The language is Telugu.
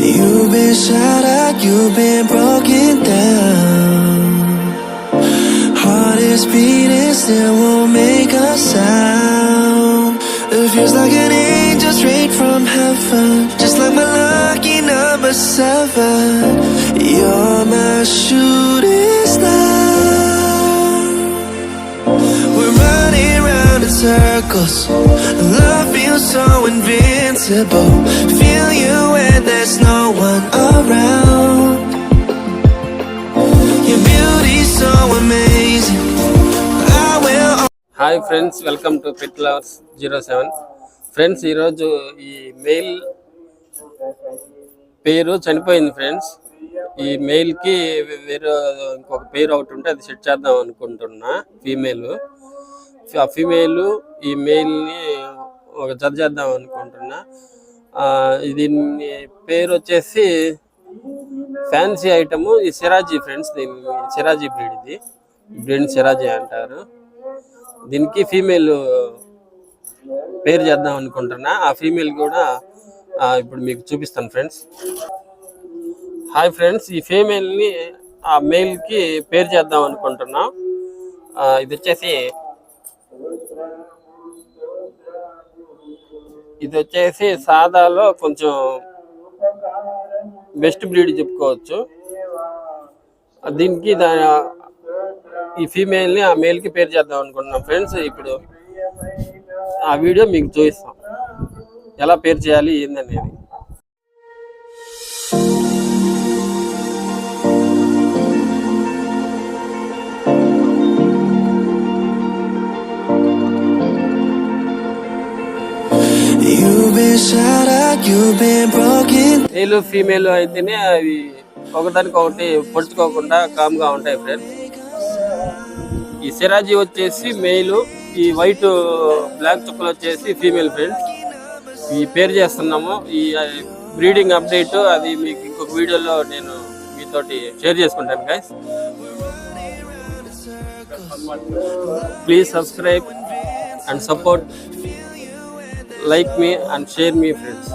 You've been shattered, you've been broken down. Heart is beating, still won't make a sound. It feels like an angel straight from heaven, just like my lucky number seven. You're my shooting star. We're running round in circles. Love feels so invincible. Feel you when there's no one around. Your beauty's so amazing. I will hi friends welcome to pet lovers zero seven friends ఈరోజు ఈ మెయిల్ పేరు చనిపోయింది ఫ్రెండ్స్ ఈ మెయిల్కి వేరే ఇంకొక పేరు ఒకటి ఉంటే అది సెట్ చేద్దాం అనుకుంటున్నా ఫీమేల్ ఆ ఫీమేల్ ఈ మెయిల్ని ఒక జత చేద్దాం అనుకుంటున్నా. దీని పేరు వచ్చేసి ఫ్యాన్సీ ఐటము. ఈ సిరాజీ ఫ్రెండ్స్ దీని సిరాజీ బ్రీడ్ ఇది. బ్రీడ్ సిరాజీ అంటారు. దీనికి ఫీమేల్ పేరు చేద్దాం అనుకుంటున్నా. ఆ ఫీమేల్ కూడా ఇప్పుడు మీకు చూపిస్తాను ఫ్రెండ్స్. హాయ్ ఫ్రెండ్స్ ఈ ఫీమేల్ని ఆ మేల్కి పేరు చేద్దాం అనుకుంటున్నాం. ఇది వచ్చేసి ఇది వచ్చేసి సాదాలో కొంచెం బెస్ట్ బ్రీడ్ చెప్పుకోవచ్చు. దీనికి దాని ఈ ఫీమేల్ని ఆ మేల్కి పేరు చేద్దాం అనుకుంటున్నాం ఫ్రెండ్స్. ఇప్పుడు ఆ వీడియో మీకు చూపిస్తాం. ఎలా పేరు చేయాలి ఏందనేది. మేలు ఫీమేల్ అయితేనే అవి ఒకదానికొకటి పొడుచుకోకుండా కామ్గా ఉంటాయి ఫ్రెండ్స్ ఈ సిరాజీ వచ్చేసి మెయిల్ ఈ వైట్ బ్లాక్ చుక్కలు వచ్చేసి ఫీమేల్ ఫ్రెండ్స్ ఈ పేరు చేస్తున్నాము. ఈ బ్రీడింగ్ అప్డేట్ అది మీకు ఇంకొక వీడియోలో నేను మీతోటి షేర్ చేసుకుంటాను guys please subscribe and support like me and share me friends.